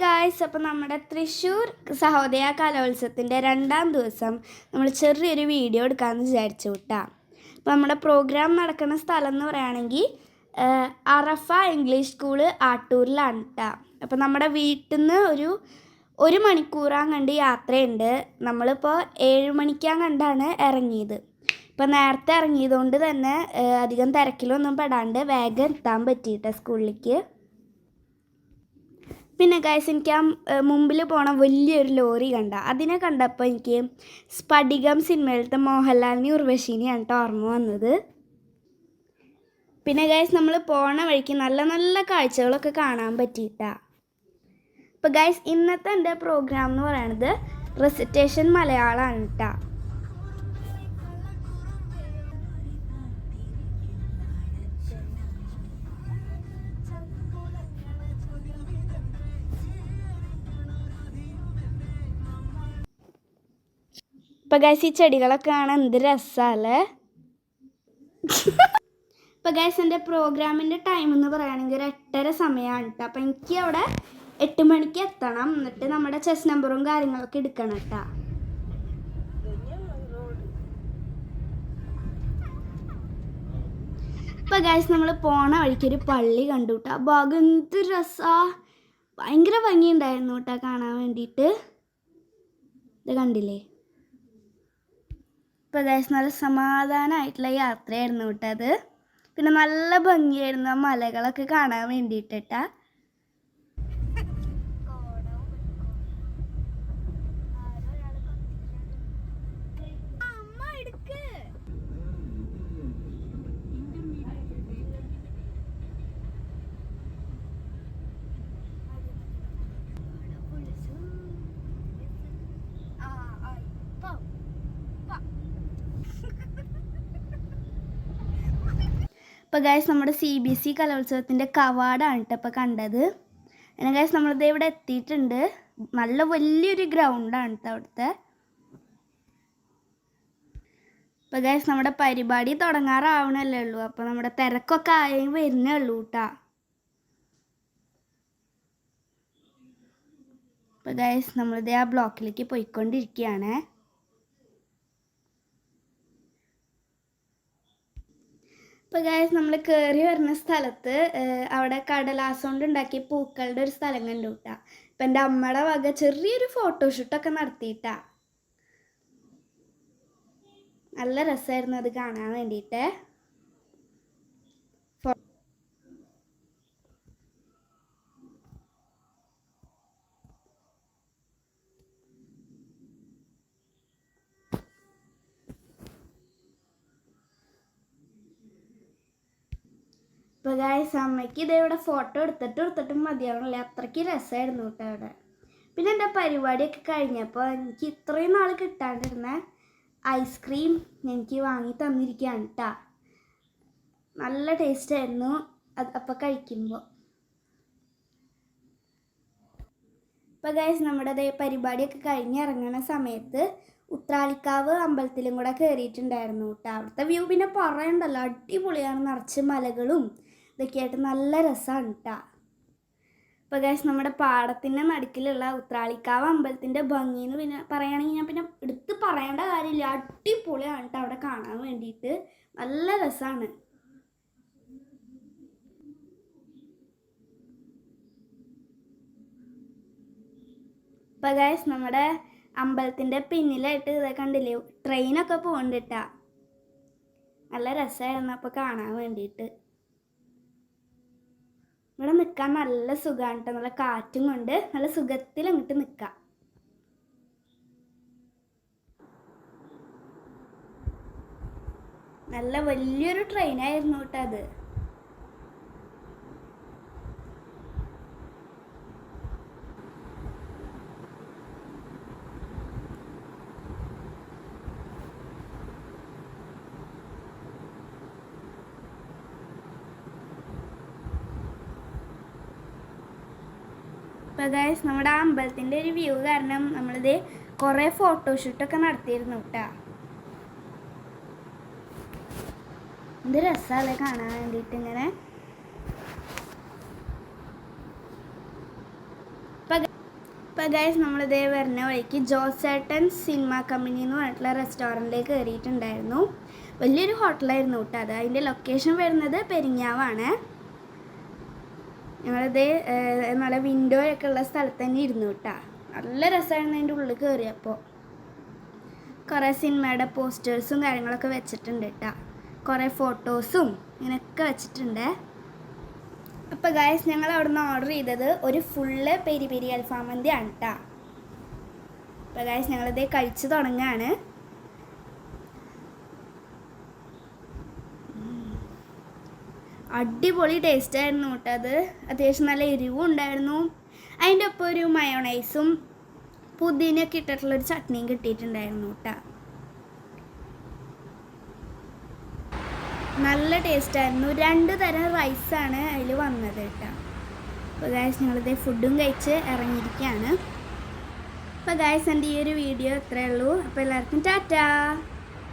Guys അപ്പോൾ നമ്മുടെ തൃശ്ശൂർ സഹോദയ കലോത്സവത്തിന്റെ രണ്ടാം ദിവസം നമ്മൾ ചെറിയൊരു വീഡിയോ എടുക്കാമെന്ന് വിചാരിച്ചു വിട്ടാ അപ്പോൾ നമ്മുടെ പ്രോഗ്രാം നടക്കുന്ന സ്ഥലം എന്ന് പറയുകയാണെങ്കിൽ അറഫ ഇംഗ്ലീഷ് സ്കൂൾ ആട്ടൂരിലാണ് കേട്ടോ അപ്പോൾ നമ്മുടെ വീട്ടിൽ നിന്ന് ഒരു ഒരു മണിക്കൂറാൻ കണ്ട് യാത്രയുണ്ട്. നമ്മളിപ്പോൾ ഏഴ് മണിക്കാൻ കണ്ടാണ് ഇറങ്ങിയത് ഇപ്പോൾ നേരത്തെ ഇറങ്ങിയതുകൊണ്ട് തന്നെ അധികം തിരക്കിലൊന്നും പെടാണ്ട് വേഗം എത്താൻ പറ്റിയിട്ട സ്കൂളിലേക്ക് പിന്നെ ഗൈസ് എനിക്ക് ആ മുമ്പിൽ പോണ വലിയൊരു ലോറി കണ്ട. അതിനെ കണ്ടപ്പോൾ എനിക്ക് സ്പടികം സിനിമയിലത്തെ മോഹൻലാലിനെയും ഉർവശീനെയാണ് കേട്ടോ ഓർമ്മ വന്നത്. പിന്നെ ഗൈസ് നമ്മൾ പോണ വഴിക്ക് നല്ല നല്ല കാഴ്ചകളൊക്കെ കാണാൻ പറ്റിയിട്ടാ. അപ്പോൾ ഗൈസ് ഇന്നത്തെ എന്റെ പ്രോഗ്രാം എന്ന് പറയുന്നത് റെസിറ്റേഷൻ മലയാളമാണ് കേട്ടോ ഇപ്പൊ ഗൈസ് ഈ ചെടികളൊക്കെ കാണാൻ എന്ത് രസമല്ലേ ഇപ്പം ഗൈസ് എന്റെ പ്രോഗ്രാമിന്റെ ടൈം എന്ന് പറയുകയാണെങ്കിൽ ഒരു എട്ടര സമയമാണ് കേട്ടോ അപ്പം എനിക്ക് അവിടെ എട്ട് മണിക്ക് എത്തണം. എന്നിട്ട് നമ്മുടെ ചെസ് നമ്പറും കാര്യങ്ങളൊക്കെ എടുക്കണം കേട്ടോ ഇപ്പം ഗൈസ് നമ്മൾ പോണ വഴിക്കൊരു പള്ളി കണ്ടു കേട്ടോ ഭാഗം എന്ത് രസാ. ഭയങ്കര ഭംഗിയുണ്ടായിരുന്നു കേട്ടോ കാണാൻ വേണ്ടിയിട്ട്. ഇത് കണ്ടില്ലേ? ഗൈസ് നല്ല സമാധാനമായിട്ടുള്ള യാത്രയായിരുന്നു കേട്ടോ അത്. പിന്നെ നല്ല ഭംഗിയായിരുന്നു ആ മലകളൊക്കെ കാണാൻ വേണ്ടിയിട്ടാ. ഇപ്പോൾ ഗൈസ് നമ്മുടെ സി ബി എസ് ഇ കലോത്സവത്തിന്റെ കവാടാണ് കേട്ടോ ഇപ്പോൾ കണ്ടത്. അങ്ങനെ ഗൈസ് നമ്മളിത് ഇവിടെ എത്തിയിട്ടുണ്ട്. നല്ല വലിയൊരു ഗ്രൗണ്ടാണ് കേട്ടോ അവിടുത്തെ. ഇപ്പോൾ ഗൈസ് നമ്മുടെ പരിപാടി തുടങ്ങാറാവണല്ലേ ഉള്ളൂ. അപ്പോൾ നമ്മുടെ തിരക്കൊക്കെ ആയി വരുന്നേ ഉള്ളൂ കേട്ടോ ഇപ്പോൾ ഗൈസ് നമ്മളിത് ആ ബ്ലോക്കിലേക്ക് പോയിക്കൊണ്ടിരിക്കുകയാണ്. ഇപ്പോൾ ഗായസ് നമ്മൾ കയറി വരുന്ന സ്ഥലത്ത് അവിടെ കടലാസ് കൊണ്ട് ഉണ്ടാക്കിയ പൂക്കളുടെ ഒരു സ്ഥലം കണ്ടു കേട്ടാ ഇപ്പം എന്റെ അമ്മയുടെ വക ചെറിയൊരു ഫോട്ടോഷൂട്ടൊക്കെ നടത്തിയിട്ടാ. നല്ല രസമായിരുന്നു അത് കാണാൻ വേണ്ടിയിട്ട് ഇപ്പോൾ ഗായസ് അമ്മയ്ക്ക് ഇതേവിടെ ഫോട്ടോ എടുത്തിട്ട് എടുത്തിട്ടും മതിയാവണല്ലേ. അത്രയ്ക്ക് രസമായിരുന്നു കേട്ടോ അവിടെ. പിന്നെ എന്റെ പരിപാടിയൊക്കെ കഴിഞ്ഞപ്പോൾ എനിക്ക് ഇത്രയും നാൾ കിട്ടാണ്ടിരുന്ന ഐസ്ക്രീം എനിക്ക് വാങ്ങി തന്നിരിക്കുകയാണ് കേട്ടോ നല്ല ടേസ്റ്റ് ആയിരുന്നു. അത് അപ്പോൾ കഴിക്കുമ്പോൾ ഇപ്പോൾ ഗൈസ് നമ്മുടെ അതേ പരിപാടിയൊക്കെ കഴിഞ്ഞ് ഇറങ്ങുന്ന സമയത്ത് ഉത്രാലിക്കാവ് അമ്പലത്തിലും കൂടെ കയറിയിട്ടുണ്ടായിരുന്നു കേട്ടോ അവിടുത്തെ വ്യൂ പിന്നെ പറയണ്ടല്ലോ. അടിപൊളിയാണ്. നിറച്ച് മലകളും ഇതൊക്കെ ആയിട്ട് നല്ല രസമാണ് കേട്ടോ ഇപ്പോൾ ഗൈസ് നമ്മുടെ പാടത്തിന്റെ നടുക്കിലുള്ള ഉത്രാളിക്കാവ് അമ്പലത്തിന്റെ ഭംഗി എന്ന് പിന്നെ പറയുകയാണെങ്കിൽ ഞാൻ പിന്നെ എടുത്ത് പറയേണ്ട കാര്യമില്ല. അടിപൊളിയാണ് കേട്ടോ അവിടെ കാണാൻ വേണ്ടിയിട്ട് നല്ല രസമാണ് ഇപ്പോൾ ഗൈസ് നമ്മുടെ അമ്പലത്തിന്റെ പിന്നിലായിട്ട് ഇത് കണ്ടില്ലേ? ട്രെയിനൊക്കെ പോകണ്ടിട്ടാ നല്ല രസമായിരുന്നു അപ്പോൾ കാണാൻ വേണ്ടിയിട്ട് ഇവിടെ നിൽക്കാൻ നല്ല സുഖമാണ് കേട്ടോ നല്ല കാറ്റും കൊണ്ട് നല്ല സുഖത്തിൽ അങ്ങോട്ട് നിൽക്കാം നല്ല വലിയൊരു ട്രെയിനായിരുന്നു കേട്ടോ അത്. ഇപ്പോൾ ഗൈസ് നമ്മുടെ അമ്പലത്തിന്റെ ഒരു വ്യൂ കാരണം നമ്മളിത് കുറേ ഫോട്ടോഷൂട്ടൊക്കെ നടത്തിയിരുന്നു കേട്ടോ എന്ത് രസമല്ലേ കാണാൻ വേണ്ടിയിട്ട് ഇങ്ങനെ. ഇപ്പം അപ്പോൾ ഗൈസ് നമ്മളിതേ വരുന്ന വഴിക്ക് ജോസേട്ടൻ സിനിമ കമ്പനി എന്ന് പറഞ്ഞിട്ടുള്ള റെസ്റ്റോറന്റിലേക്ക് കയറിയിട്ടുണ്ടായിരുന്നു വലിയൊരു ഹോട്ടലായിരുന്നു കേട്ടോ അത് അതിന്റെ ലൊക്കേഷൻ വരുന്നത് പെരിങ്ങാവാണ്. ഞങ്ങളിത് നല്ല വിൻഡോ ഒക്കെ ഉള്ള സ്ഥലത്ത് തന്നെ ഇരുന്നു കേട്ടാ നല്ല രസമായിരുന്നു അതിന്റെ ഉള്ളിൽ കയറിയപ്പോൾ കുറേ സിനിമയുടെ പോസ്റ്റേഴ്സും കാര്യങ്ങളൊക്കെ വെച്ചിട്ടുണ്ട് കേട്ടോ കുറേ ഫോട്ടോസും ഇങ്ങനെയൊക്കെ വെച്ചിട്ടുണ്ട്. അപ്പോൾ ഗായസ് ഞങ്ങൾ അവിടുന്ന് ഓർഡർ ചെയ്തത് ഒരു ഫുള്ള് പെരി പെരി അൽഫാമന്തി ആണ് കേട്ടോ അപ്പോൾ ഗായസ് ഞങ്ങളിത് കഴിച്ചു തുടങ്ങുകയാണ് അടിപൊളി ടേസ്റ്റ് ആയിരുന്നു കേട്ടോ അത്. അത്യാവശ്യം നല്ല എരിവും ഉണ്ടായിരുന്നു. അതിന്റെ ഒപ്പം ഒരു മയോണൈസും പുതിനൊക്കെ ഇട്ടിട്ടുള്ളൊരു ചട്നിയും കിട്ടിയിട്ടുണ്ടായിരുന്നു കേട്ടോ. നല്ല ടേസ്റ്റായിരുന്നു രണ്ട് തരം റൈസാണ് അതിൽ വന്നത് കേട്ടോ. അപ്പോൾ ഗായസ് ഞങ്ങളിത് ഫുഡും കഴിച്ച് ഇറങ്ങിയിരിക്കുകയാണ്. അപ്പോൾ ഗായസ് എന്റെ ഈ ഒരു വീഡിയോ ഇത്രയേ ഉള്ളൂ. അപ്പോൾ എല്ലാവർക്കും ടാറ്റാ!